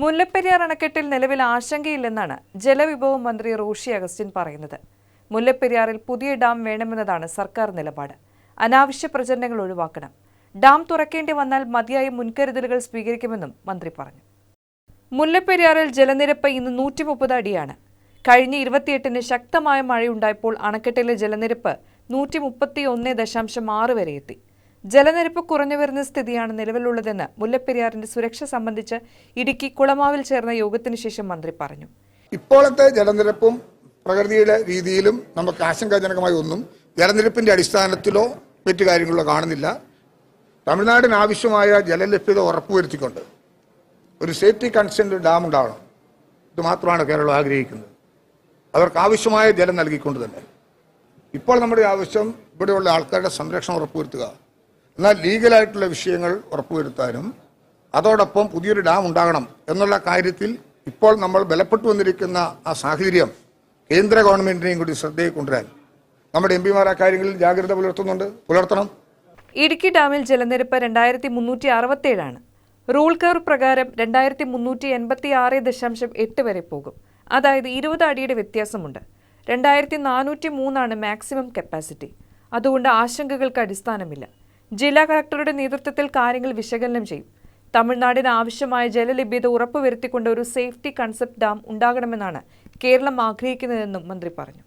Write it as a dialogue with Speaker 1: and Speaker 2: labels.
Speaker 1: മുല്ലപ്പെരിയാർ അണക്കെട്ടിൽ നിലവിൽ ആശങ്കയില്ലെന്നാണ് ജലവിഭവ മന്ത്രി റോഷി അഗസ്റ്റിൻ പറയുന്നത്. മുല്ലപ്പെരിയാറിൽ പുതിയ ഡാം വേണമെന്നതാണ് സർക്കാർ നിലപാട്. അനാവശ്യ പ്രചരണങ്ങൾ ഒഴിവാക്കണം. ഡാം തുറക്കേണ്ടി വന്നാൽ മതിയായ മുൻകരുതലുകൾ സ്വീകരിക്കുമെന്നും മന്ത്രി പറഞ്ഞു. മുല്ലപ്പെരിയാറിൽ ജലനിരപ്പ് ഇന്ന് നൂറ്റി മുപ്പത് അടിയാണ്. കഴിഞ്ഞ ഇരുപത്തിയെട്ടിന് ശക്തമായ മഴയുണ്ടായപ്പോൾ അണക്കെട്ടിലെ ജലനിരപ്പ് നൂറ്റി മുപ്പത്തി ഒന്ന് ദശാംശം ആറ് വരെ എത്തി. ജലനിരപ്പ് കുറഞ്ഞു വരുന്ന സ്ഥിതിയാണ് നിലവിലുള്ളതെന്ന് മുല്ലപ്പെരിയാറിന്റെ സുരക്ഷ സംബന്ധിച്ച് ഇടുക്കി കുളമാവിൽ ചേർന്ന യോഗത്തിനു ശേഷം മന്ത്രി പറഞ്ഞു.
Speaker 2: ഇപ്പോഴത്തെ ജലനിരപ്പും പ്രകൃതിയുടെ രീതിയിലും നമുക്ക് ആശങ്കാജനകമായ ഒന്നും ജലനിരപ്പിന്റെ അടിസ്ഥാനത്തിലോ മറ്റു കാര്യങ്ങളിലോ കാണുന്നില്ല. തമിഴ്നാടിന് ആവശ്യമായ ജലലഭ്യത ഉറപ്പുവരുത്തിക്കൊണ്ട് ഒരു സേഫ്റ്റി കൺസേൺ ഡാം ഉണ്ടാവണം. ഇത് മാത്രമാണ് കേരളം ആഗ്രഹിക്കുന്നത്. അവർക്ക് ആവശ്യമായ ജലം നൽകിക്കൊണ്ട് തന്നെ. ഇപ്പോൾ നമ്മുടെ ആവശ്യം ഇവിടെയുള്ള ആൾക്കാരുടെ സംരക്ഷണം ഉറപ്പുവരുത്തുക. എന്നാൽ ലീഗലായിട്ടുള്ള വിഷയങ്ങൾ ഉറപ്പുവരുത്താനും അതോടൊപ്പം പുതിയൊരു ഡാം ഉണ്ടാകണം എന്നുള്ള കാര്യത്തിൽ ഇപ്പോൾ നമ്മൾ ബലപ്പെട്ടു വന്നിരിക്കുന്ന ആ സാഹചര്യം കേന്ദ്ര ഗവൺമെന്റിനെയും കൂടി ശ്രദ്ധയിൽ കൊണ്ടുവരാൻ. നമ്മുടെ എം പിമാർ ആ കാര്യങ്ങളിൽ ജാഗ്രത പുലർത്തുന്നുണ്ട്. പുലർത്തണം.
Speaker 1: ഇടുക്കി ഡാമിൽ ജലനിരപ്പ് രണ്ടായിരത്തി മുന്നൂറ്റി അറുപത്തേഴാണ് റൂൾ കർവ് പ്രകാരം രണ്ടായിരത്തി മുന്നൂറ്റി എൺപത്തി ആറ് ദശാംശം എട്ട് വരെ പോകും. അതായത് ഇരുപത് അടിയുടെ വ്യത്യാസമുണ്ട്. രണ്ടായിരത്തി നാനൂറ്റി മൂന്നാണ് മാക്സിമം കപ്പാസിറ്റി. അതുകൊണ്ട് ആശങ്കകൾക്ക് അടിസ്ഥാനമില്ല. ജില്ലാ കളക്ടറുടെ നേതൃത്വത്തിൽ കാര്യങ്ങൾ വിശകലനം ചെയ്യും. തമിഴ്നാടിന് ആവശ്യമായ ജലലഭ്യത ഉറപ്പുവരുത്തിക്കൊണ്ട് ഒരു സേഫ്റ്റി കൺസെപ്റ്റ് ഡാം ഉണ്ടാകണമെന്നാണ് കേരളം ആഗ്രഹിക്കുന്നതെന്നും മന്ത്രി പറഞ്ഞു.